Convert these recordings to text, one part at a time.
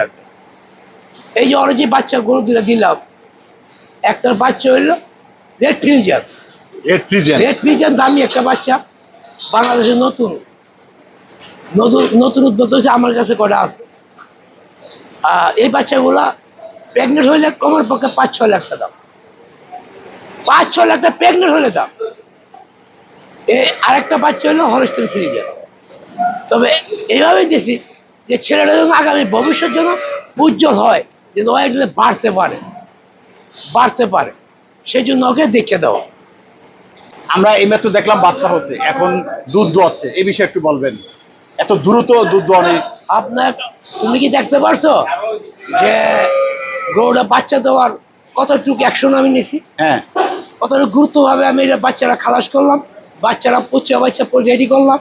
রাখবে এই যে বাচ্চা গরু দুটা দিলাম একটার বাচ্চা হইল red frizzle red frizzle red frizzle দামি একটা বাচ্চা নতুন। নতুন নতুন হয়েছে আমার কাছে কটা আছে। এই বাচ্চাগুলা প্রেগনেন্ট হইলে কমার পক্ষে পাঁচ ছ লাখ টাকা দাম। পাঁচ ছ লাখ টাকা প্রেগনেন্ট হলে দাম। এই আরেকটা বাচ্চা হলো হলস্টেন ফ্রিজার তবে এইভাবেই দেখি যে ছেলেটা যেন আগামী ভবিষ্যৎ যেন উজ্জ্বল হয় যে ওয়াইডলে বাড়তে পারে বাড়তে পারে সেই জন্য ওকে দেখে দেওয়া। আমরা এই মাত্র দেখলাম বাচ্চা হচ্ছে এখন দুধ দোয়াচ্ছে এই বিষয়ে একটু বলবেন। এত দ্রুত দুধ দোয়ানি আপনার তুমি কি দেখতে পারছ যে গরুটা বাচ্চা দেওয়ার কতটুকু অ্যাকশন আমি নিছি? হ্যাঁ। কতটুকু গুরুত্বভাবে আমি এটা বাচ্চারা খালাস করলাম বাচ্চারা পচা বাচ্চা রেডি করলাম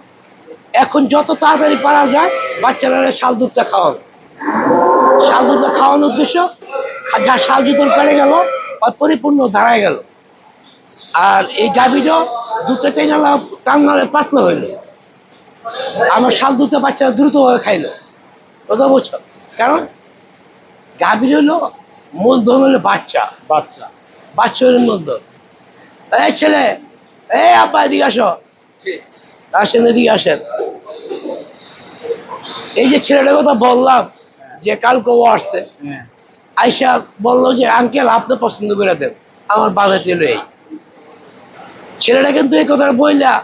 এখন যত তাড়াতাড়ি পারা যায় বাচ্চারা শাল দুধটা খাওয়াবে। শাল দুধটা খাওয়ানোর উদ্দেশ্য যা শাল দুধের পেড়ে গেল আর পরিপূর্ণ দাঁড়ায় গেল। আর এই গাভীটা দুধটা টেনে টান্নালে পাতলা হইল আমার শাল দুধটা বাচ্চারা দ্রুতভাবে খাইলো। কথা বছর। কারণ গাভীর হলো মূলধন হলো বাচ্চা। বাচ্চা। বাচ্চা হলো মূলধন। এই ছেলে এই আব্বা এদিকে আসো। আসেন এদিকে আসেন। এই যে ছেলেটার কথা বললাম যে কালকে ও আসছে হ্যাঁ। আইসা বলল যে আঙ্কেল আপনি পছন্দ করে দেন আমার বাজার ছিল এই। ছেলেটা কিন্তু এই কথা বইলা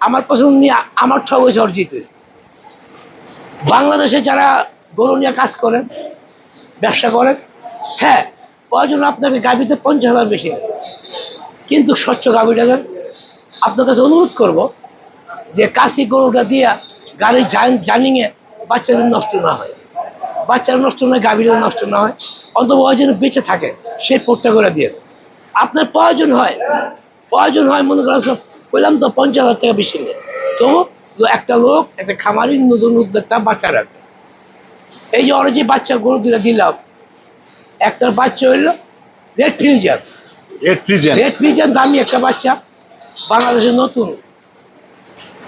আমার পছন্দ নিয়ে আমার ঠগ হয়েছে অর্জিত হয়েছে। বাংলাদেশে যারা গরু নিয়ে কাজ করেন ব্যবসা করেন হ্যাঁ প্রয়োজন আপনাকে গাভিতে পঞ্চাশ হাজার বেশি। কিন্তু স্বচ্ছ গাভিটা দেন। আপনার কাছে অনুরোধ করব যে কাশি গরুটা দিয়া গাড়ির জার্নিংয়ে বাচ্চাদের নষ্ট না হয়। বাচ্চারা নষ্ট না হয় গাভীরা নষ্ট না হয় অন্তত ওই যেন বেঁচে থাকে সেই পোটটা করে দিয়ে আপনার প্রয়োজন হয় প্রয়োজন হয় মনে করেন বললাম তো পঞ্চাশ হাজার টাকা বেশি নেই। তবু একটা লোক একটা খামারি নতুন উদ্যোক্তা বাচ্চা রাখবে। এই যে ওরা যে বাচ্চা গরু দুটা দিলাম একটার বাচ্চা হইল red frizzle red frizzle red frizzle দামি একটা বাচ্চা বাংলাদেশের নতুন।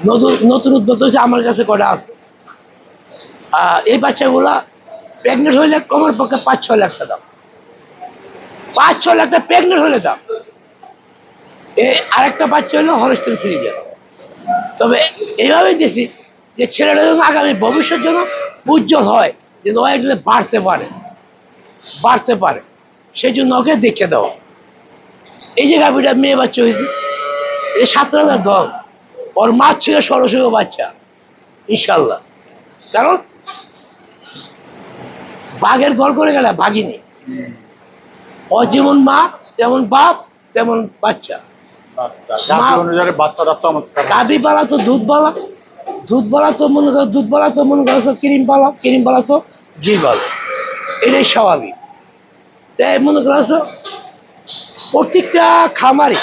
নতুন নতুন হয়েছে, আমার কাছে কটা আছে। এই বাচ্চাগুলা প্রেগনেন্ট হইলে কমার পক্ষে পাঁচ, ছয় লাখ টাকা পাঁচ ছ লাখ টাকা প্রেগনেন্ট হলে দাম এই আরেকটা বাচ্চা হলো হলস্টেন ফ্রিজার তবে এইভাবেই দেখি যে ছেলেটা যেন আগামী ভবিষ্যৎ যেন উজ্জ্বল হয় যে ওয়াইডলে বাড়তে পারে বাড়তে পারে। সেই জন্য ওকে দেখে দেওয়া এই যে গাভিটা মেয়ে বাচ্চা হয়েছে এই সাত হাজার দল। ওর মা ছিল সরসীয় বাচ্চা ইনশাল্লাহ কারণ বাঘের ঘর করে গেলে ভাগিনি ও যেমন মা তেমন বাপ তেমন বাচ্চা। বাচ্চা। গাভী অনুযায়ী বাচ্চা দাঁত আমার গাভি পালা তো দুধ পালা দুধ পালা তো মনে করো দুধ পালা তো মনে করো ক্রিম পালা ক্রিম পালা তো পালা। এটাই স্বাভাবিক। তাই মনে করো প্রত্যেকটা খামারে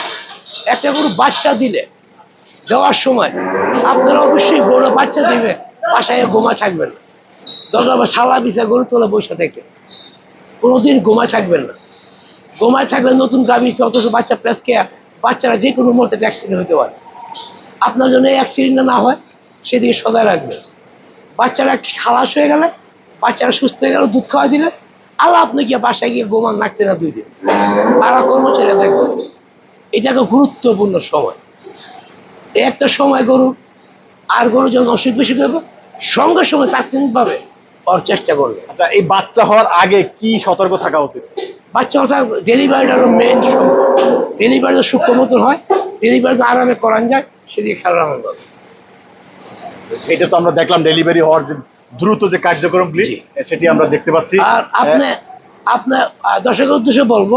একটা গরু বাচ্চা দিলে দেওয়ার সময় আপনারা অবশ্যই গরু বাচ্চা দিবে, বাসায় গোমা থাকবেন না। দরকার আবার সালা বিছা গরু তোলা বসে থেকে। কোনোদিন গোমা থাকবেন না। গোমায় থাকলে নতুন গাভি অথচ বাচ্চা প্রেস খেয়ে বাচ্চারা যে কোনো মুহূর্তে অ্যাক্সিডেন্ট হতে পারে। আপনার জন্য অ্যাক্সিডেন্ট না হয়, সেদিকে সদায় রাখবেন। বাচ্চারা খালাস হয়ে গেলে, বাচ্চারা সুস্থ হয়ে গেলে দুধ খাওয়া দিলে, আল্লাহ আপনি গিয়ে বাসায় গিয়ে গোমান রাখতে না দুই দিন। তারা কর্মচারী দেখবেন এটা একটা গুরুত্বপূর্ণ সময়। একটা সময় গরু আর গরু যখন অসুখ বিসুখ হবে সঙ্গে সঙ্গে তাৎক্ষণিকভাবে ওর চেষ্টা করবে। আচ্ছা এই বাচ্চা হওয়ার আগে কি সতর্ক থাকা উচিত? বাচ্চা ডেলিভারিটা হলো মেন ডেলিভারি সূক্ষ্ম মতন হয় ডেলিভারি আরামে করান যায় সেদিকে খেয়াল রাখা হবে সেটা তো আমরা দেখলাম ডেলিভারি হওয়ার যে দ্রুত যে কার্যক্রমগুলি। সেটি আমরা দেখতে পাচ্ছি। আর আপনি আপনার দর্শকের উদ্দেশ্যে বলব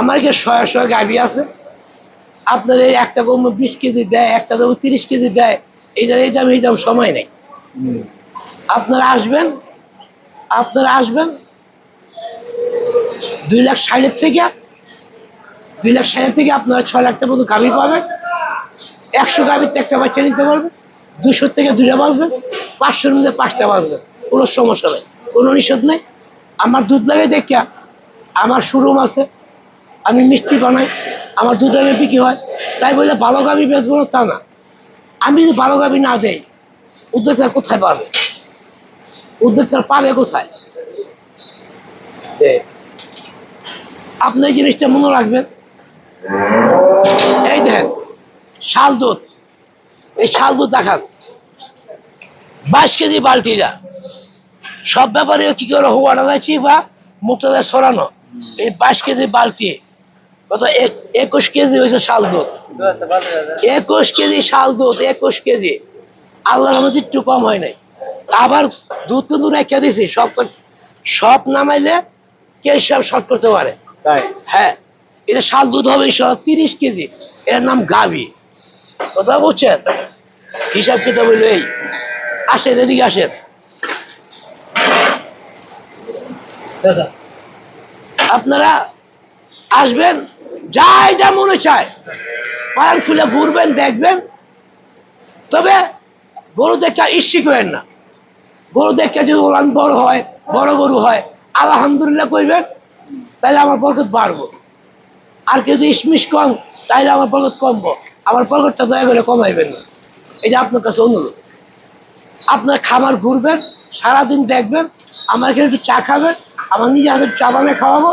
আমার কি শয়ে শয়ে গাভি আছে আপনার এই একটা গরু বিশ কেজি দেয় একটা গরু তিরিশ কেজি দেয় এইটার এই দাম এই দাম সময় নেই। আপনারা আসবেন আপনারা আসবেন দুই লাখ ষাটের থেকে দুই লাখ ষাটের থেকে আপনারা ছয় লাখ টাকা মতো গাভি পাবেন। একশো গাভিতে একটা বাচ্চা নিতে পারবেন দুশো থেকে দুইটা বাঁচবেন পাঁচশোর মধ্যে পাঁচটা বাঁচবেন কোনো সমস্যা নেই কোনো নিষেধ নেই। আমার দুধ লাগে দেখিয়া আমার শোরুম আছে আমি মিষ্টি বানাই। আমার দুধ এনে বিক্রি হয়। তাই বলে ভালো গাভি বেচবো তা না। আমি যদি ভালো গাভি না দেই, উদ্যোক্তা কোথায় পাবে? উদ্যোক্তার পাবে কোথায়? আপনি এই জিনিসটা মনে রাখবেন। এই দেখেন, শাল দুধ। এই শাল দুধ দেখান। বাইশ কেজি বালতিটা। সব ব্যাপারে কি করে হওয়াটা যাচ্ছি বা মুখটা দিয়ে সরানো। এই বাইশ কেজি বালতি। কত একুশ কেজি হয়েছে শাল দুধ। একুশ কেজি শাল দুধ একুশ কেজি। আল্লাহর রহমতে একটু কম হয় নাই। আবার দুধ কিন্তু রেখে দিছি সব সব নামাইলে কে সব শর্ট করতে পারে। হ্যাঁ এটা শাল দুধ হবে তিরিশ কেজি। এর নাম গাভি কথা বুঝছেন? হিসাব কিতাব হইল এই। আসেন এদিকে আসেন। আপনারা আসবেন যা এটা মনে চায় পায়ের খুলে ঘুরবেন, দেখবেন। তবে গরু দেখে ইস্যি করেন না। গরু দেখে যদি ওলান বড় হয়, বড় গরু হয়, আলহামদুলিল্লাহ করবেন তাহলে আমার বরকত বাড়বো। আর কেউ যদি ইসমিস কম তাহলে আমার বরকত কমবো। আমার বরকতটা দয়া করে কমাইবেন না। এটা আপনার কাছে অনুরোধ। আপনার খামার ঘুরবেন, সারাদিন দেখবেন, আমার এখানে একটু চা খাবেন, আমার নিজে হাতে চা বানিয়ে খাওয়াবো।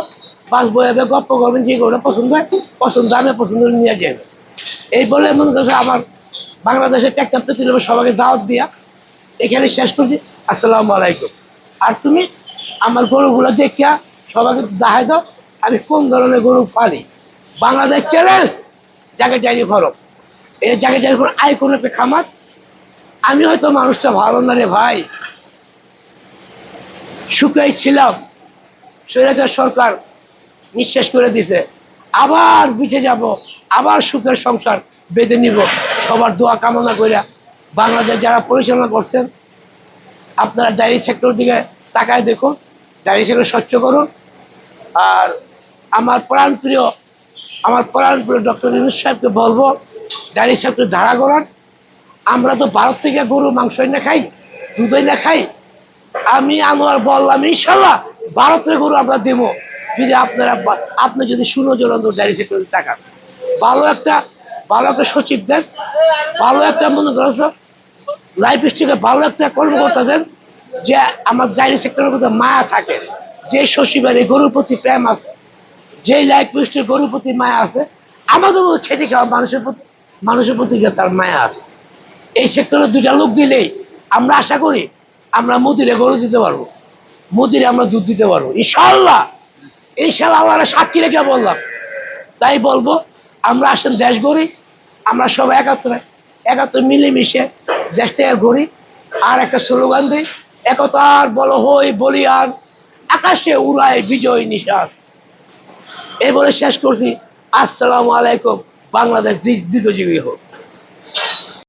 বাস বয়াবে গপ্প করবেন, যে গরুটা পছন্দ হয়, পছন্দ আমি পছন্দ নিয়ে যাবে এই বলে মনে করছে আমার বাংলাদেশের ট্যাক্টার পেতে সবাইকে দাওয়াত দিয়া এখানে শেষ করছি। আসসালামু আলাইকুম। আর তুমি আমার গরুগুলো দেখিয়া সবাইকে দেখাই দাও, আমি কোন ধরনের গরু পালি? বাংলাদেশ চ্যালেঞ্জ জায়গায় জারি ফরক এই জায়গায় জারি ফরক আয় কোনো একটা খামার? আমি হয়তো মানুষটা ভালো না রে ভাই। সুখাই ছিলাম। স্বৈরাচার সরকার নিঃশেষ করে দিছে। আবার পিছিয়ে যাব, আবার সুখের সংসার বেঁধে নিব। সবার দোয়া কামনা করিয়া বাংলাদেশ যারা পরিচালনা করছেন, আপনারা ডায়েরি সেক্টর দিকে তাকায় দেখুন ডায়েরি সেক্টর স্বচ্ছ করুন। আর আমার প্রাণ প্রিয়, আমার প্রাণ প্রিয় ডক্টর ইউনুস সাহেবকে বলব ডায়েরি সেক্টর ধারা করান আমরা তো ভারত থেকে গরু মাংস না খাই দুধই না খাই। আমি আনোয়ার বললাম ইনশাল্লাহ ভারতের গরু আমরা দেবো। যদি আপনারা আপনি যদি শুনো জলন্ত ডায়েরি সেক্টর টাকা ভালো একটা ভালো একটা সচিব দেন, ভালো একটা মনে করছ লাইফ স্টাইলে ভালো একটা কর্মকর্তা দেন, যে আমার ডায়েরি সেক্টরের মধ্যে মায়া থাকে। যে এই গরুর প্রতি প্রেম আছে যে লাইফ স্টাইল গরুর প্রতি মায়া আছে, আমাদের মতো খেটে খাওয়া মানুষের প্রতি মানুষের প্রতি যে তার মায়া আছে। এই সেক্টরে দুইটা লোক দিলেই আমরা আশা করি আমরা মোদিরে গরু দিতে পারব, মোদিরে আমরা দুধ দিতে পারব। ইনশাল্লাহ ইনশাল্লাহ আল্লাহর সাক্ষী রেখে বললাম। তাই বলব, আমরা আসেন দেশ গড়ি, আমরা সব একাত্তরে একাত্তর মিলেমিশে দেশ থেকে ঘুরি আর একটা স্লোগান দিই, একতার বল হই বলি আর আকাশে উড়ায় বিজয় নিশান। এই বলে শেষ করছি। আসসালামু আলাইকুম, বাংলাদেশ দীর্ঘজীবী হোক।